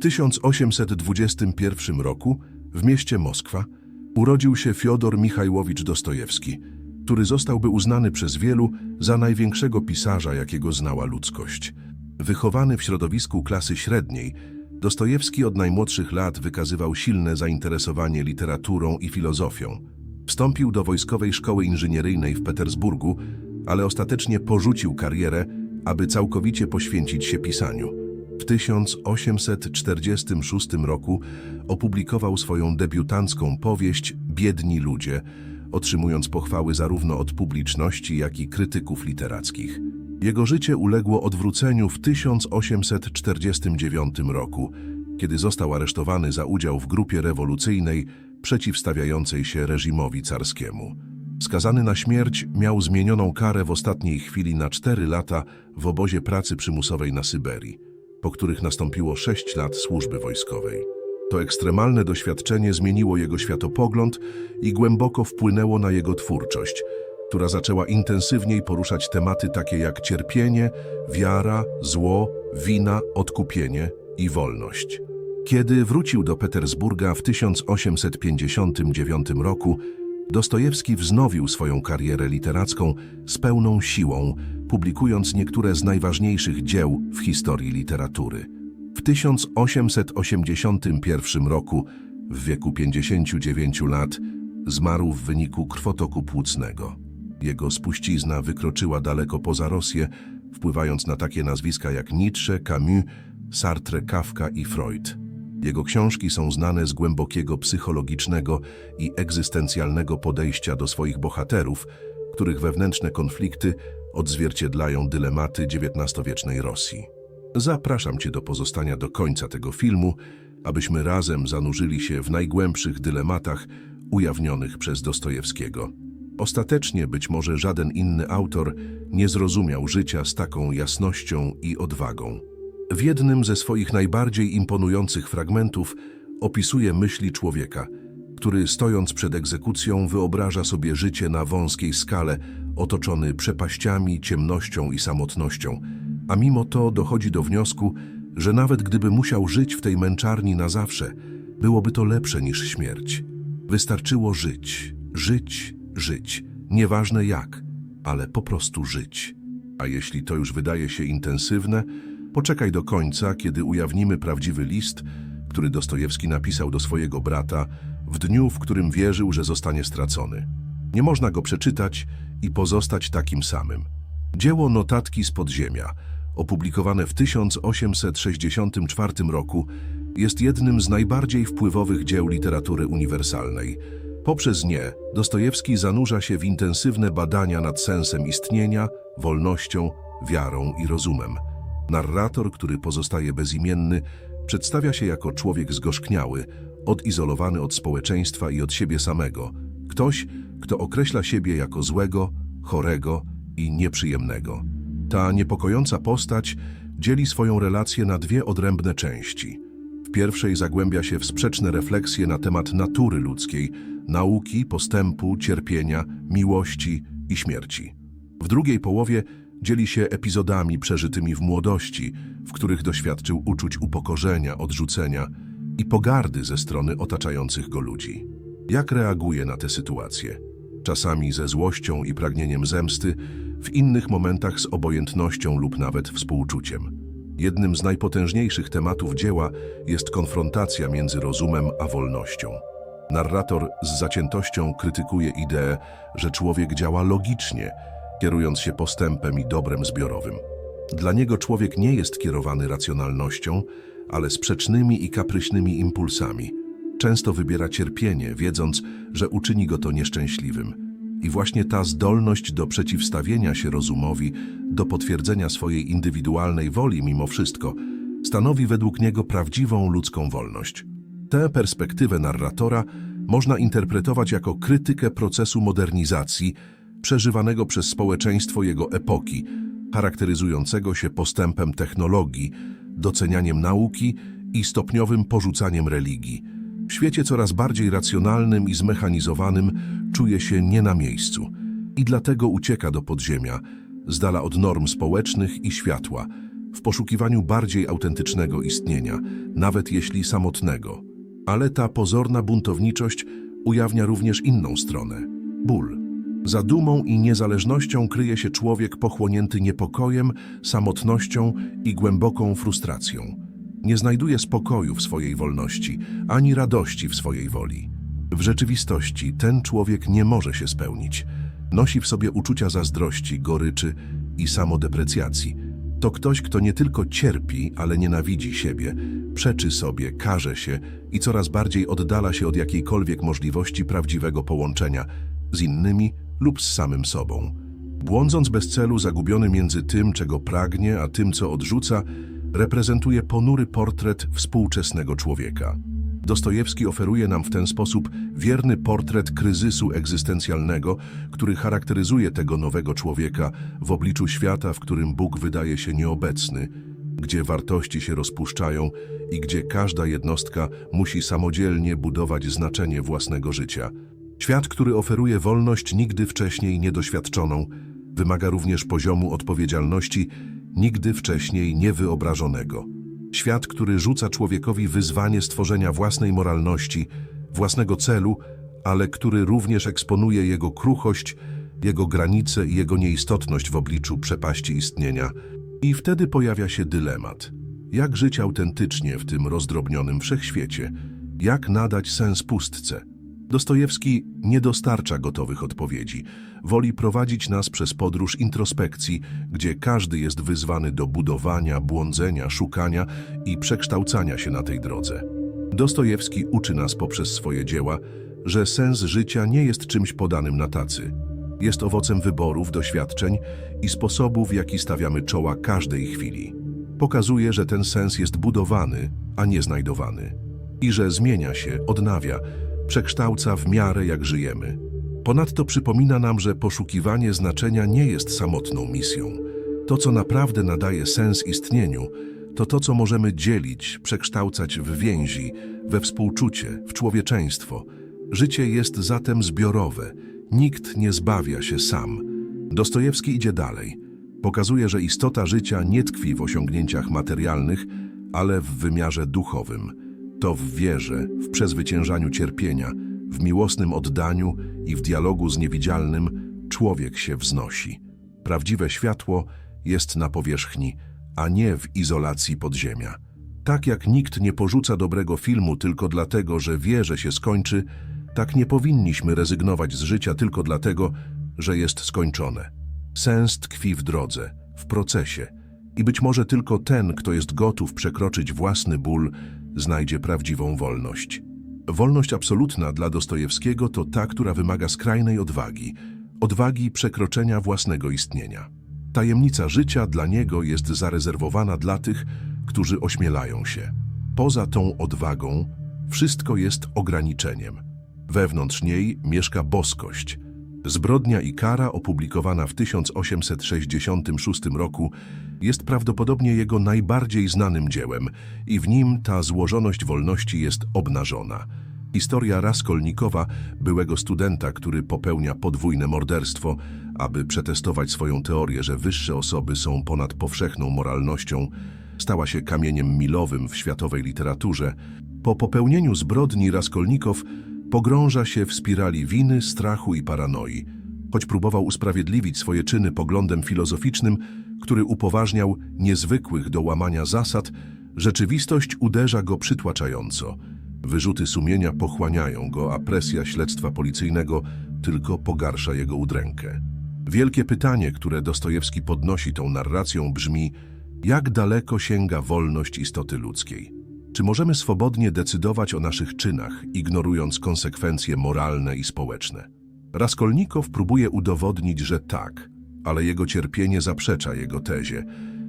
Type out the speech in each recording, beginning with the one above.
W 1821 roku w mieście Moskwa urodził się Fiodor Michajłowicz Dostojewski, który zostałby uznany przez wielu za największego pisarza, jakiego znała ludzkość. Wychowany w środowisku klasy średniej, Dostojewski od najmłodszych lat wykazywał silne zainteresowanie literaturą i filozofią. Wstąpił do wojskowej szkoły inżynieryjnej w Petersburgu, ale ostatecznie porzucił karierę, aby całkowicie poświęcić się pisaniu. W 1846 roku opublikował swoją debiutancką powieść Biedni ludzie, otrzymując pochwały zarówno od publiczności, jak i krytyków literackich. Jego życie uległo odwróceniu w 1849 roku, kiedy został aresztowany za udział w grupie rewolucyjnej przeciwstawiającej się reżimowi carskiemu. Skazany na śmierć, miał zmienioną karę w ostatniej chwili na cztery lata w obozie pracy przymusowej na Syberii, po których nastąpiło sześć lat służby wojskowej. To ekstremalne doświadczenie zmieniło jego światopogląd i głęboko wpłynęło na jego twórczość, która zaczęła intensywniej poruszać tematy takie jak cierpienie, wiara, zło, wina, odkupienie i wolność. Kiedy wrócił do Petersburga w 1859 roku, Dostojewski wznowił swoją karierę literacką z pełną siłą, publikując niektóre z najważniejszych dzieł w historii literatury. W 1881 roku, w wieku 59 lat, zmarł w wyniku krwotoku płucnego. Jego spuścizna wykroczyła daleko poza Rosję, wpływając na takie nazwiska jak Nietzsche, Camus, Sartre, Kafka i Freud. Jego książki są znane z głębokiego psychologicznego i egzystencjalnego podejścia do swoich bohaterów, których wewnętrzne konflikty odzwierciedlają dylematy XIX-wiecznej Rosji. Zapraszam Cię do pozostania do końca tego filmu, abyśmy razem zanurzyli się w najgłębszych dylematach ujawnionych przez Dostojewskiego. Ostatecznie być może żaden inny autor nie zrozumiał życia z taką jasnością i odwagą. W jednym ze swoich najbardziej imponujących fragmentów opisuje myśli człowieka, który stojąc przed egzekucją wyobraża sobie życie na wąskiej skale, otoczony przepaściami, ciemnością i samotnością, a mimo to dochodzi do wniosku, że nawet gdyby musiał żyć w tej męczarni na zawsze, byłoby to lepsze niż śmierć. Wystarczyło żyć, żyć, żyć, nieważne jak, ale po prostu żyć. A jeśli to już wydaje się intensywne, poczekaj do końca, kiedy ujawnimy prawdziwy list, który Dostojewski napisał do swojego brata w dniu, w którym wierzył, że zostanie stracony. Nie można go przeczytać i pozostać takim samym. Dzieło Notatki z podziemia, opublikowane w 1864 roku, jest jednym z najbardziej wpływowych dzieł literatury uniwersalnej. Poprzez nie Dostojewski zanurza się w intensywne badania nad sensem istnienia, wolnością, wiarą i rozumem. Narrator, który pozostaje bezimienny, przedstawia się jako człowiek zgorzkniały, odizolowany od społeczeństwa i od siebie samego. Ktoś, kto określa siebie jako złego, chorego i nieprzyjemnego. Ta niepokojąca postać dzieli swoją relację na dwie odrębne części. W pierwszej zagłębia się w sprzeczne refleksje na temat natury ludzkiej, nauki, postępu, cierpienia, miłości i śmierci. W drugiej połowie dzieli się epizodami przeżytymi w młodości, w których doświadczył uczuć upokorzenia, odrzucenia i pogardy ze strony otaczających go ludzi. Jak reaguje na te sytuacje? Czasami ze złością i pragnieniem zemsty, w innych momentach z obojętnością lub nawet współczuciem. Jednym z najpotężniejszych tematów dzieła jest konfrontacja między rozumem a wolnością. Narrator z zaciętością krytykuje ideę, że człowiek działa logicznie, kierując się postępem i dobrem zbiorowym. Dla niego człowiek nie jest kierowany racjonalnością, ale sprzecznymi i kapryśnymi impulsami. Często wybiera cierpienie, wiedząc, że uczyni go to nieszczęśliwym. I właśnie ta zdolność do przeciwstawienia się rozumowi, do potwierdzenia swojej indywidualnej woli mimo wszystko, stanowi według niego prawdziwą ludzką wolność. Tę perspektywę narratora można interpretować jako krytykę procesu modernizacji przeżywanego przez społeczeństwo jego epoki, charakteryzującego się postępem technologii, docenianiem nauki i stopniowym porzucaniem religii. W świecie coraz bardziej racjonalnym i zmechanizowanym czuje się nie na miejscu i dlatego ucieka do podziemia, z dala od norm społecznych i światła, w poszukiwaniu bardziej autentycznego istnienia, nawet jeśli samotnego. Ale ta pozorna buntowniczość ujawnia również inną stronę ból. Za dumą i niezależnością kryje się człowiek pochłonięty niepokojem, samotnością i głęboką frustracją. Nie znajduje spokoju w swojej wolności, ani radości w swojej woli. W rzeczywistości ten człowiek nie może się spełnić. Nosi w sobie uczucia zazdrości, goryczy i samodeprecjacji. To ktoś, kto nie tylko cierpi, ale nienawidzi siebie, przeczy sobie, karze się i coraz bardziej oddala się od jakiejkolwiek możliwości prawdziwego połączenia z innymi lub z samym sobą. Błądząc bez celu, zagubiony między tym, czego pragnie, a tym, co odrzuca, reprezentuje ponury portret współczesnego człowieka. Dostojewski oferuje nam w ten sposób wierny portret kryzysu egzystencjalnego, który charakteryzuje tego nowego człowieka w obliczu świata, w którym Bóg wydaje się nieobecny, gdzie wartości się rozpuszczają i gdzie każda jednostka musi samodzielnie budować znaczenie własnego życia. Świat, który oferuje wolność nigdy wcześniej niedoświadczoną, wymaga również poziomu odpowiedzialności nigdy wcześniej niewyobrażonego. Świat, który rzuca człowiekowi wyzwanie stworzenia własnej moralności, własnego celu, ale który również eksponuje jego kruchość, jego granice i jego nieistotność w obliczu przepaści istnienia. I wtedy pojawia się dylemat. Jak żyć autentycznie w tym rozdrobnionym wszechświecie? Jak nadać sens pustce? Dostojewski nie dostarcza gotowych odpowiedzi. Woli prowadzić nas przez podróż introspekcji, gdzie każdy jest wyzwany do budowania, błądzenia, szukania i przekształcania się na tej drodze. Dostojewski uczy nas poprzez swoje dzieła, że sens życia nie jest czymś podanym na tacy. Jest owocem wyborów, doświadczeń i sposobów, w jaki stawiamy czoła każdej chwili. Pokazuje, że ten sens jest budowany, a nie znajdowany. I że zmienia się, odnawia, przekształca w miarę jak żyjemy. Ponadto przypomina nam, że poszukiwanie znaczenia nie jest samotną misją. To, co naprawdę nadaje sens istnieniu, to to, co możemy dzielić, przekształcać w więzi, we współczucie, w człowieczeństwo. Życie jest zatem zbiorowe. Nikt nie zbawia się sam. Dostojewski idzie dalej. Pokazuje, że istota życia nie tkwi w osiągnięciach materialnych, ale w wymiarze duchowym. To w wierze, w przezwyciężaniu cierpienia, w miłosnym oddaniu i w dialogu z niewidzialnym człowiek się wznosi. Prawdziwe światło jest na powierzchni, a nie w izolacji podziemia. Tak jak nikt nie porzuca dobrego filmu tylko dlatego, że wie, że się skończy, tak nie powinniśmy rezygnować z życia tylko dlatego, że jest skończone. Sens tkwi w drodze, w procesie i być może tylko ten, kto jest gotów przekroczyć własny ból, znajdzie prawdziwą wolność. Wolność absolutna dla Dostojewskiego to ta, która wymaga skrajnej odwagi, odwagi przekroczenia własnego istnienia. Tajemnica życia dla niego jest zarezerwowana dla tych, którzy ośmielają się. Poza tą odwagą wszystko jest ograniczeniem. Wewnątrz niej mieszka boskość. Zbrodnia i kara, opublikowana w 1866 roku, jest prawdopodobnie jego najbardziej znanym dziełem i w nim ta złożoność wolności jest obnażona. Historia Raskolnikowa, byłego studenta, który popełnia podwójne morderstwo, aby przetestować swoją teorię, że wyższe osoby są ponad powszechną moralnością, stała się kamieniem milowym w światowej literaturze. Po popełnieniu zbrodni Raskolnikow pogrąża się w spirali winy, strachu i paranoi. Choć próbował usprawiedliwić swoje czyny poglądem filozoficznym, który upoważniał niezwykłych do łamania zasad, rzeczywistość uderza go przytłaczająco. Wyrzuty sumienia pochłaniają go, a presja śledztwa policyjnego tylko pogarsza jego udrękę. Wielkie pytanie, które Dostojewski podnosi tą narracją brzmi, jak daleko sięga wolność istoty ludzkiej? Czy możemy swobodnie decydować o naszych czynach, ignorując konsekwencje moralne i społeczne? Raskolnikow próbuje udowodnić, że tak, ale jego cierpienie zaprzecza jego tezie.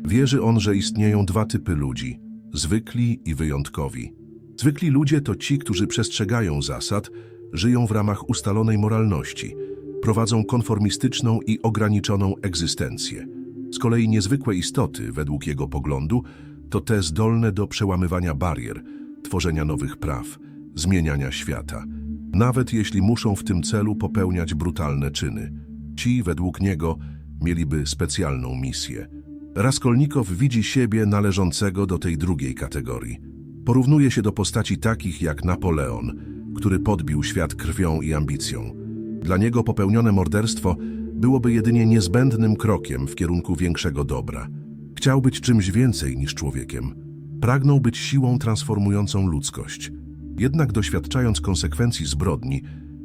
Wierzy on, że istnieją dwa typy ludzi – zwykli i wyjątkowi. Zwykli ludzie to ci, którzy przestrzegają zasad, żyją w ramach ustalonej moralności, prowadzą konformistyczną i ograniczoną egzystencję. Z kolei niezwykłe istoty, według jego poglądu, to te zdolne do przełamywania barier, tworzenia nowych praw, zmieniania świata, nawet jeśli muszą w tym celu popełniać brutalne czyny. Ci, według niego, mieliby specjalną misję Raskolnikow widzi siebie należącego do tej drugiej kategorii. Porównuje się do postaci takich jak Napoleon, który podbił świat krwią i ambicją. Dla niego popełnione morderstwo byłoby jedynie niezbędnym krokiem w kierunku większego dobra. Chciał być czymś więcej niż człowiekiem. Pragnął być siłą transformującą ludzkość. Jednak doświadczając konsekwencji zbrodni,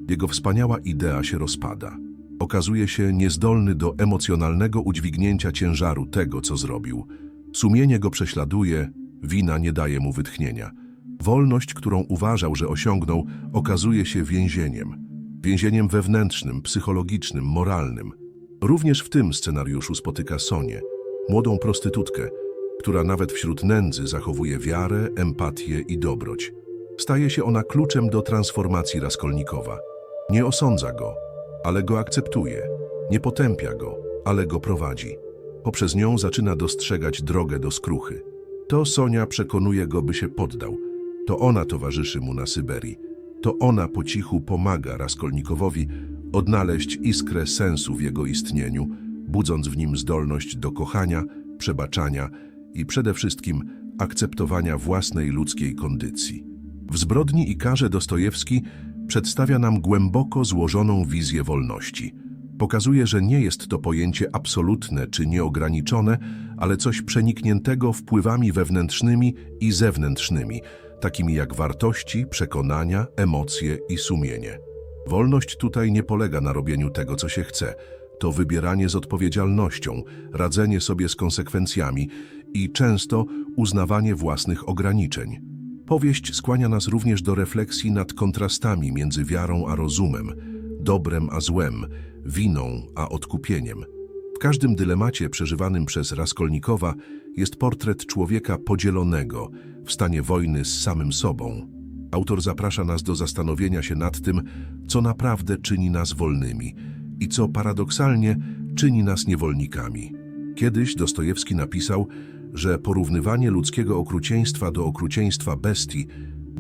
jego wspaniała idea się rozpada. Okazuje się niezdolny do emocjonalnego udźwignięcia ciężaru tego, co zrobił. Sumienie go prześladuje, wina nie daje mu wytchnienia. Wolność, którą uważał, że osiągnął, okazuje się więzieniem. Więzieniem wewnętrznym, psychologicznym, moralnym. Również w tym scenariuszu spotyka Sonię, młodą prostytutkę, która nawet wśród nędzy zachowuje wiarę, empatię i dobroć. Staje się ona kluczem do transformacji Raskolnikowa. Nie osądza go, ale go akceptuje. Nie potępia go, ale go prowadzi. Poprzez nią zaczyna dostrzegać drogę do skruchy. To Sonia przekonuje go, by się poddał. To ona towarzyszy mu na Syberii. To ona po cichu pomaga Raskolnikowowi odnaleźć iskrę sensu w jego istnieniu, budząc w nim zdolność do kochania, przebaczania i przede wszystkim akceptowania własnej ludzkiej kondycji. W zbrodni i karze Dostojewski przedstawia nam głęboko złożoną wizję wolności. Pokazuje, że nie jest to pojęcie absolutne czy nieograniczone, ale coś przenikniętego wpływami wewnętrznymi i zewnętrznymi, takimi jak wartości, przekonania, emocje i sumienie. Wolność tutaj nie polega na robieniu tego, co się chce. To wybieranie z odpowiedzialnością, radzenie sobie z konsekwencjami i często uznawanie własnych ograniczeń. Powieść skłania nas również do refleksji nad kontrastami między wiarą a rozumem, dobrem a złem, winą a odkupieniem. W każdym dylemacie przeżywanym przez Raskolnikowa jest portret człowieka podzielonego, w stanie wojny z samym sobą. Autor zaprasza nas do zastanowienia się nad tym, co naprawdę czyni nas wolnymi i co paradoksalnie czyni nas niewolnikami. Kiedyś Dostojewski napisał, że porównywanie ludzkiego okrucieństwa do okrucieństwa bestii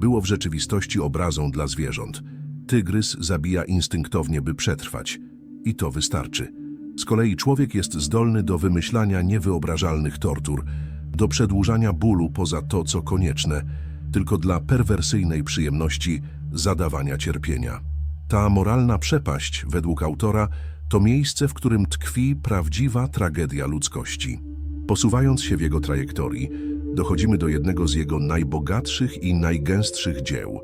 było w rzeczywistości obrazą dla zwierząt. Tygrys zabija instynktownie, by przetrwać. I to wystarczy. Z kolei człowiek jest zdolny do wymyślania niewyobrażalnych tortur, do przedłużania bólu poza to, co konieczne, tylko dla perwersyjnej przyjemności zadawania cierpienia. Ta moralna przepaść, według autora, to miejsce, w którym tkwi prawdziwa tragedia ludzkości. Posuwając się w jego trajektorii, dochodzimy do jednego z jego najbogatszych i najgęstszych dzieł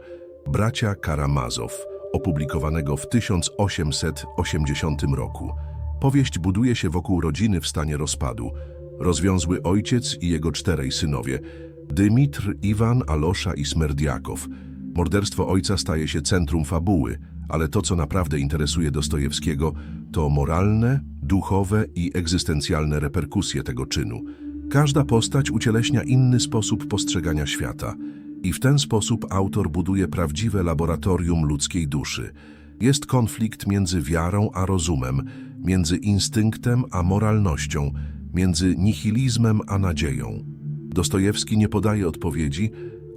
Bracia Karamazow, opublikowanego w 1880 roku. Powieść buduje się wokół rodziny w stanie rozpadu. Rozwiązły ojciec i jego czterej synowie Dymitr, Iwan, Alosza i Smerdiakow. Morderstwo ojca staje się centrum fabuły, ale to, co naprawdę interesuje Dostojewskiego, to moralne, duchowe i egzystencjalne reperkusje tego czynu. Każda postać ucieleśnia inny sposób postrzegania świata i w ten sposób autor buduje prawdziwe laboratorium ludzkiej duszy. Jest konflikt między wiarą a rozumem, między instynktem a moralnością, między nihilizmem a nadzieją. Dostojewski nie podaje odpowiedzi,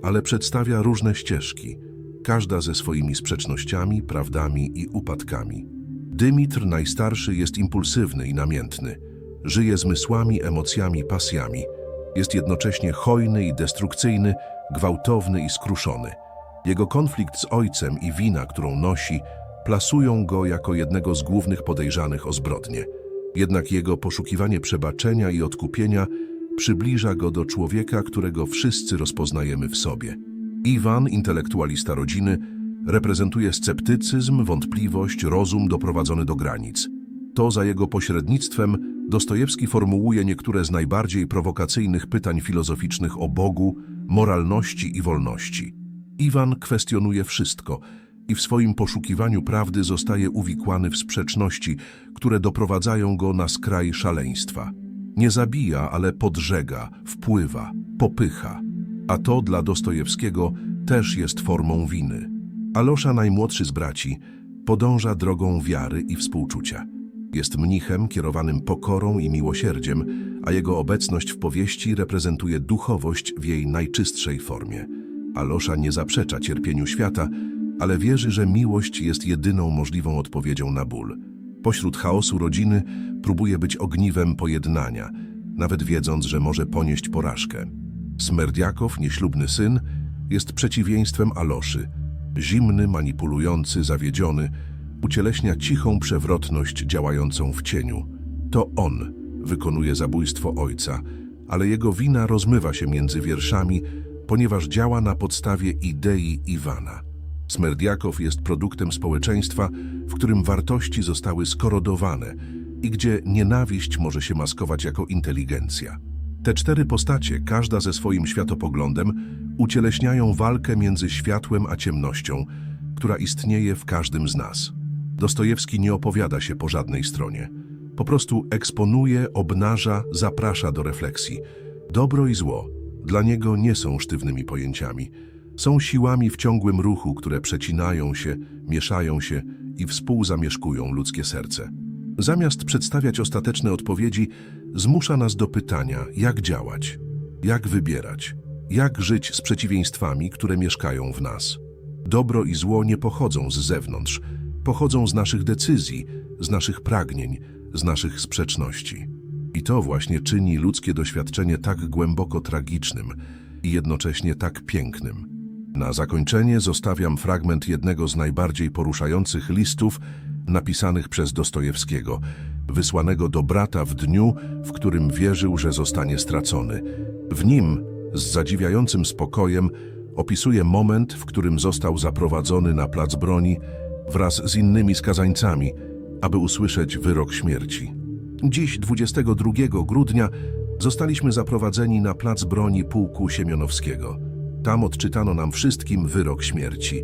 ale przedstawia różne ścieżki, każda ze swoimi sprzecznościami, prawdami i upadkami. Dymitr najstarszy jest impulsywny i namiętny. Żyje zmysłami, emocjami, pasjami. Jest jednocześnie hojny i destrukcyjny, gwałtowny i skruszony. Jego konflikt z ojcem i wina, którą nosi, plasują go jako jednego z głównych podejrzanych o zbrodnie. Jednak jego poszukiwanie przebaczenia i odkupienia przybliża go do człowieka, którego wszyscy rozpoznajemy w sobie. Iwan, intelektualista rodziny, reprezentuje sceptycyzm, wątpliwość, rozum doprowadzony do granic. To za jego pośrednictwem Dostojewski formułuje niektóre z najbardziej prowokacyjnych pytań filozoficznych o Bogu, moralności i wolności. Iwan kwestionuje wszystko i w swoim poszukiwaniu prawdy zostaje uwikłany w sprzeczności, które doprowadzają go na skraj szaleństwa. Nie zabija, ale podżega, wpływa, popycha. A to dla Dostojewskiego też jest formą winy. Alosza, najmłodszy z braci, podąża drogą wiary i współczucia. Jest mnichem kierowanym pokorą i miłosierdziem, a jego obecność w powieści reprezentuje duchowość w jej najczystszej formie. Alosza nie zaprzecza cierpieniu świata, ale wierzy, że miłość jest jedyną możliwą odpowiedzią na ból. Pośród chaosu rodziny próbuje być ogniwem pojednania, nawet wiedząc, że może ponieść porażkę. Smerdiakow, nieślubny syn, jest przeciwieństwem Aloszy. Zimny, manipulujący, zawiedziony, ucieleśnia cichą przewrotność działającą w cieniu. To on wykonuje zabójstwo ojca, ale jego wina rozmywa się między wierszami, ponieważ działa na podstawie idei Iwana. Smerdiakow jest produktem społeczeństwa, w którym wartości zostały skorodowane i gdzie nienawiść może się maskować jako inteligencja. Te cztery postacie, każda ze swoim światopoglądem, ucieleśniają walkę między światłem a ciemnością, która istnieje w każdym z nas. Dostojewski nie opowiada się po żadnej stronie. Po prostu eksponuje, obnaża, zaprasza do refleksji. Dobro i zło dla niego nie są sztywnymi pojęciami. Są siłami w ciągłym ruchu, które przecinają się, mieszają się i współzamieszkują ludzkie serce. Zamiast przedstawiać ostateczne odpowiedzi, zmusza nas do pytania, jak działać, jak wybierać, jak żyć z przeciwieństwami, które mieszkają w nas. Dobro i zło nie pochodzą z zewnątrz, pochodzą z naszych decyzji, z naszych pragnień, z naszych sprzeczności. I to właśnie czyni ludzkie doświadczenie tak głęboko tragicznym i jednocześnie tak pięknym. Na zakończenie zostawiam fragment jednego z najbardziej poruszających listów napisanych przez Dostojewskiego, wysłanego do brata w dniu, w którym wierzył, że zostanie stracony. W nim, z zadziwiającym spokojem, opisuje moment, w którym został zaprowadzony na plac broni wraz z innymi skazańcami, aby usłyszeć wyrok śmierci. Dziś, 22 grudnia, zostaliśmy zaprowadzeni na plac broni pułku Siemionowskiego. Tam odczytano nam wszystkim wyrok śmierci.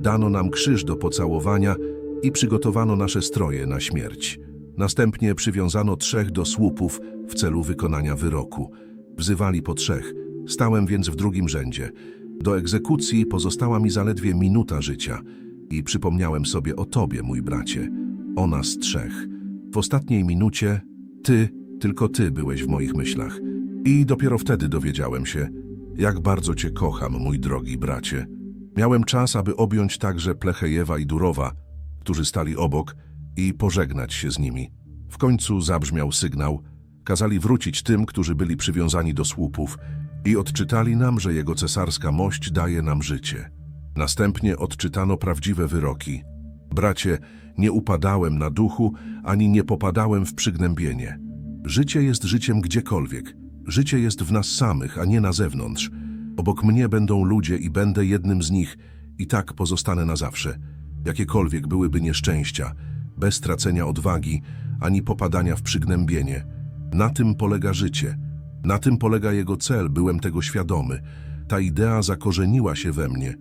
Dano nam krzyż do pocałowania i przygotowano nasze stroje na śmierć. Następnie przywiązano trzech do słupów w celu wykonania wyroku. Wzywali po trzech, stałem więc w drugim rzędzie. Do egzekucji pozostała mi zaledwie minuta życia i przypomniałem sobie o tobie, mój bracie, o nas trzech. W ostatniej minucie ty, tylko ty byłeś w moich myślach. I dopiero wtedy dowiedziałem się, jak bardzo cię kocham, mój drogi bracie. Miałem czas, aby objąć także Plechejewa i Durowa, którzy stali obok, i pożegnać się z nimi. W końcu zabrzmiał sygnał. Kazali wrócić tym, którzy byli przywiązani do słupów i odczytali nam, że jego cesarska mość daje nam życie. Następnie odczytano prawdziwe wyroki. Bracie, nie upadałem na duchu, ani nie popadałem w przygnębienie. Życie jest życiem gdziekolwiek. Życie jest w nas samych, a nie na zewnątrz. Obok mnie będą ludzie i będę jednym z nich i tak pozostanę na zawsze. Jakiekolwiek byłyby nieszczęścia, bez tracenia odwagi, ani popadania w przygnębienie. Na tym polega życie. Na tym polega jego cel, byłem tego świadomy. Ta idea zakorzeniła się we mnie.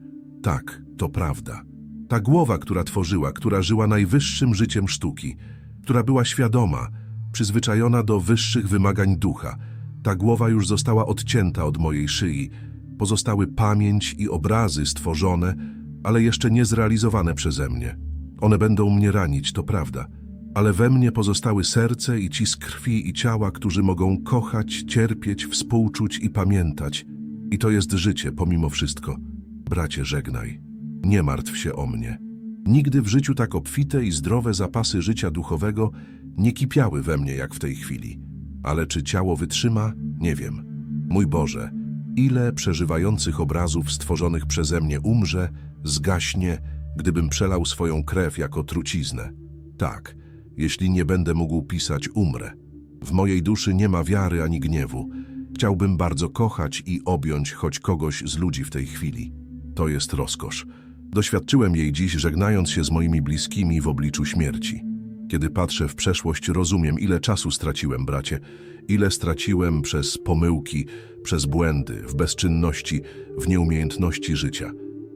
Tak, to prawda. Ta głowa, która tworzyła, która żyła najwyższym życiem sztuki, która była świadoma, przyzwyczajona do wyższych wymagań ducha, ta głowa już została odcięta od mojej szyi. Pozostały pamięć i obrazy stworzone, ale jeszcze nie zrealizowane przeze mnie. One będą mnie ranić, to prawda, ale we mnie pozostały serce i ci z krwi i ciała, którzy mogą kochać, cierpieć, współczuć i pamiętać. I to jest życie pomimo wszystko. Bracie, żegnaj. Nie martw się o mnie. Nigdy w życiu tak obfite i zdrowe zapasy życia duchowego nie kipiały we mnie jak w tej chwili. Ale czy ciało wytrzyma? Nie wiem. Mój Boże, ile przeżywających obrazów stworzonych przeze mnie umrze, zgaśnie, gdybym przelał swoją krew jako truciznę. Tak, jeśli nie będę mógł pisać, umrę. W mojej duszy nie ma wiary ani gniewu. Chciałbym bardzo kochać i objąć choć kogoś z ludzi w tej chwili. To jest rozkosz. Doświadczyłem jej dziś, żegnając się z moimi bliskimi w obliczu śmierci. Kiedy patrzę w przeszłość, rozumiem, ile czasu straciłem, bracie, ile straciłem przez pomyłki, przez błędy, w bezczynności, w nieumiejętności życia.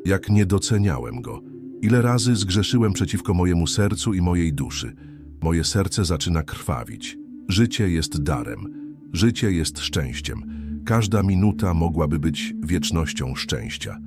Jak nie doceniałem go. Ile razy zgrzeszyłem przeciwko mojemu sercu i mojej duszy. Moje serce zaczyna krwawić. Życie jest darem. Życie jest szczęściem. Każda minuta mogłaby być wiecznością szczęścia.